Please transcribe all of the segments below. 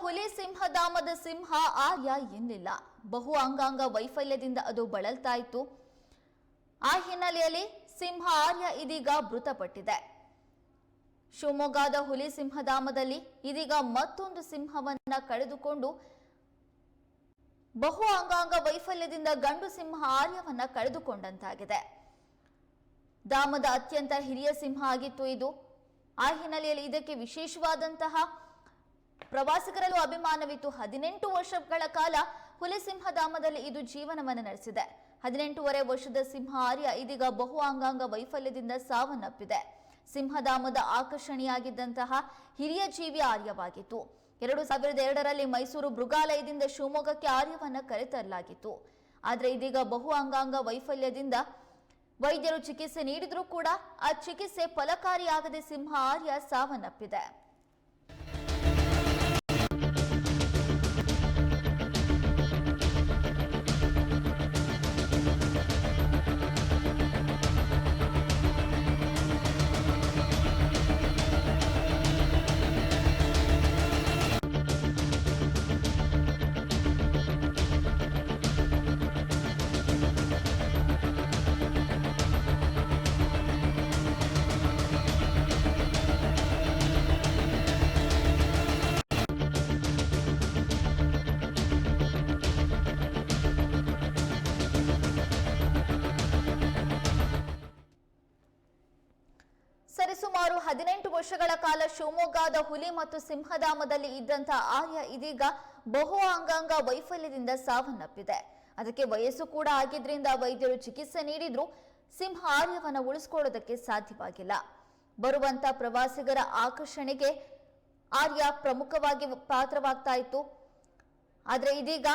ಹುಲಿ ಸಿಂಹಧಾಮದ ಸಿಂಹ ಆರ್ಯ ಎನ್ನಿಲ್ಲ ಬಹು ಅಂಗಾಂಗ ವೈಫಲ್ಯದಿಂದ ಅದು ಬಳಲ್ತಾ ಇತ್ತು ಆ ಹಿನ್ನೆಲೆಯಲ್ಲಿ ಸಿಂಹ ಆರ್ಯ ಇದೀಗ ಮೃತಪಟ್ಟಿದೆ. ಶಿವಮೊಗ್ಗದ ಹುಲಿ ಸಿಂಹಧಾಮದಲ್ಲಿ ಇದೀಗ ಮತ್ತೊಂದು ಸಿಂಹವನ್ನ ಕಳೆದುಕೊಂಡು ಬಹು ಅಂಗಾಂಗ ವೈಫಲ್ಯದಿಂದ ಗಂಡು ಸಿಂಹ ಆರ್ಯವನ್ನ ಕಳೆದುಕೊಂಡಂತಾಗಿದೆ. ಧಾಮದ ಅತ್ಯಂತ ಹಿರಿಯ ಸಿಂಹ ಆಗಿತ್ತು ಇದು. ಆ ಹಿನ್ನೆಲೆಯಲ್ಲಿ ಇದಕ್ಕೆ ವಿಶೇಷವಾದಂತಹ ಪ್ರವಾಸಿಗರಲ್ಲೂ ಅಭಿಮಾನವಿತ್ತು. ಹದಿನೆಂಟು ವರ್ಷಗಳ ಕಾಲ ಹುಲಿ ಸಿಂಹಧಾಮದಲ್ಲಿ ಇದು ಜೀವನವನ್ನು ನಡೆಸಿದೆ. ಹದಿನೆಂಟೂವರೆ ವರ್ಷದ ಸಿಂಹ ಆರ್ಯ ಇದೀಗ ಬಹು ಅಂಗಾಂಗ ವೈಫಲ್ಯದಿಂದ ಸಾವನ್ನಪ್ಪಿದೆ. ಸಿಂಹಧಾಮದ ಆಕರ್ಷಣೆಯಾಗಿದ್ದಂತಹ ಹಿರಿಯ ಜೀವಿ ಆರ್ಯವಾಗಿತ್ತು. ಎರಡು ಸಾವಿರದ ಎರಡರಲ್ಲಿ ಮೈಸೂರು ಮೃಗಾಲಯದಿಂದ ಶಿವಮೊಗ್ಗಕ್ಕೆ ಆರ್ಯವನ್ನು ಕರೆತರಲಾಗಿತ್ತು. ಆದರೆ ಇದೀಗ ಬಹು ಅಂಗಾಂಗ ವೈಫಲ್ಯದಿಂದ ವೈದ್ಯರು ಚಿಕಿತ್ಸೆ ನೀಡಿದರೂ ಕೂಡ ಆ ಚಿಕಿತ್ಸೆ ಫಲಕಾರಿಯಾಗದೆ ಸಿಂಹ ಆರ್ಯ ಸಾವನ್ನಪ್ಪಿದೆ. ಸರಿಸುಮಾರು ಹದಿನೆಂಟು ವರ್ಷಗಳ ಕಾಲ ಶಿವಮೊಗ್ಗದ ಹುಲಿ ಮತ್ತು ಸಿಂಹಧಾಮದಲ್ಲಿ ಇದ್ದಂತಹ ಆರ್ಯ ಇದೀಗ ಬಹು ಅಂಗಾಂಗ ವೈಫಲ್ಯದಿಂದ ಸಾವನ್ನಪ್ಪಿದೆ. ಅದಕ್ಕೆ ವಯಸ್ಸು ಕೂಡ ಆಗಿದ್ರಿಂದ ವೈದ್ಯರು ಚಿಕಿತ್ಸೆ ನೀಡಿದ್ರು, ಸಿಂಹ ಆರ್ಯವನ್ನು ಉಳಿಸ್ಕೊಳ್ಳೋದಕ್ಕೆ ಸಾಧ್ಯವಾಗಿಲ್ಲ. ಬರುವಂತ ಪ್ರವಾಸಿಗರ ಆಕರ್ಷಣೆಗೆ ಆರ್ಯ ಪ್ರಮುಖವಾಗಿ ಪಾತ್ರವಾಗ್ತಾ ಇತ್ತು. ಆದರೆ ಇದೀಗ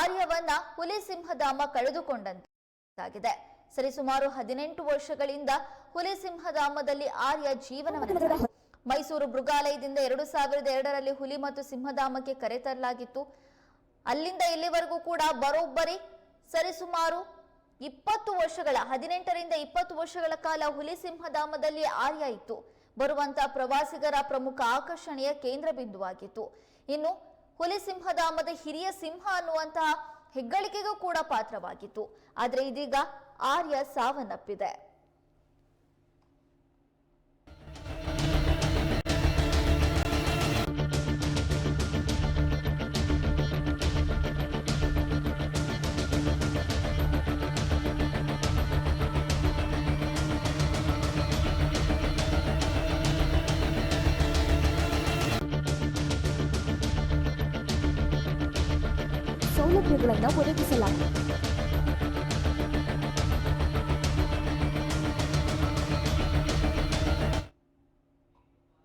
ಆರ್ಯವನ್ನ ಹುಲಿ ಸಿಂಹಧಾಮ ಕಳೆದುಕೊಂಡಂತಾಗಿದೆ. ಸರಿಸುಮಾರು ಹದಿನೆಂಟು ವರ್ಷಗಳಿಂದ ಹುಲಿ ಸಿಂಹಧಾಮದಲ್ಲಿ ಆರ್ಯ ಜೀವನವನ್ನು. ಮೈಸೂರು ಮೃಗಾಲಯದಿಂದ ಎರಡು ಸಾವಿರದ ಎರಡರಲ್ಲಿ ಹುಲಿ ಮತ್ತು ಸಿಂಹಧಾಮಕ್ಕೆ ಕರೆತರಲಾಗಿತ್ತು ಅಲ್ಲಿಂದ ಇಲ್ಲಿವರೆಗೂ ಕೂಡ ಬರೋಬ್ಬರಿ ಸರಿಸುಮಾರು ಇಪ್ಪತ್ತು ವರ್ಷಗಳ, ಹದಿನೆಂಟರಿಂದ ಇಪ್ಪತ್ತು ವರ್ಷಗಳ ಕಾಲ ಹುಲಿ ಸಿಂಹಧಾಮದಲ್ಲಿ ಆರ್ಯ ಇತ್ತು. ಬರುವಂತಹ ಪ್ರವಾಸಿಗರ ಪ್ರಮುಖ ಆಕರ್ಷಣೆಯ ಕೇಂದ್ರ ಬಿಂದುವಾಗಿತ್ತು. ಇನ್ನು ಹುಲಿ ಸಿಂಹಧಾಮದ ಹಿರಿಯ ಸಿಂಹ ಅನ್ನುವಂತಹ ಹೆಗ್ಗಳಿಕೆಗೂ ಕೂಡ ಪಾತ್ರವಾಗಿತ್ತು. ಆದರೆ ಇದೀಗ ಆರ್ಯ ಸಾವನ್ನಪ್ಪಿದೆ ಸೌಲಭ್ಯಗಳನ್ನು ಒದಗಿಸಲಾಗಿದೆ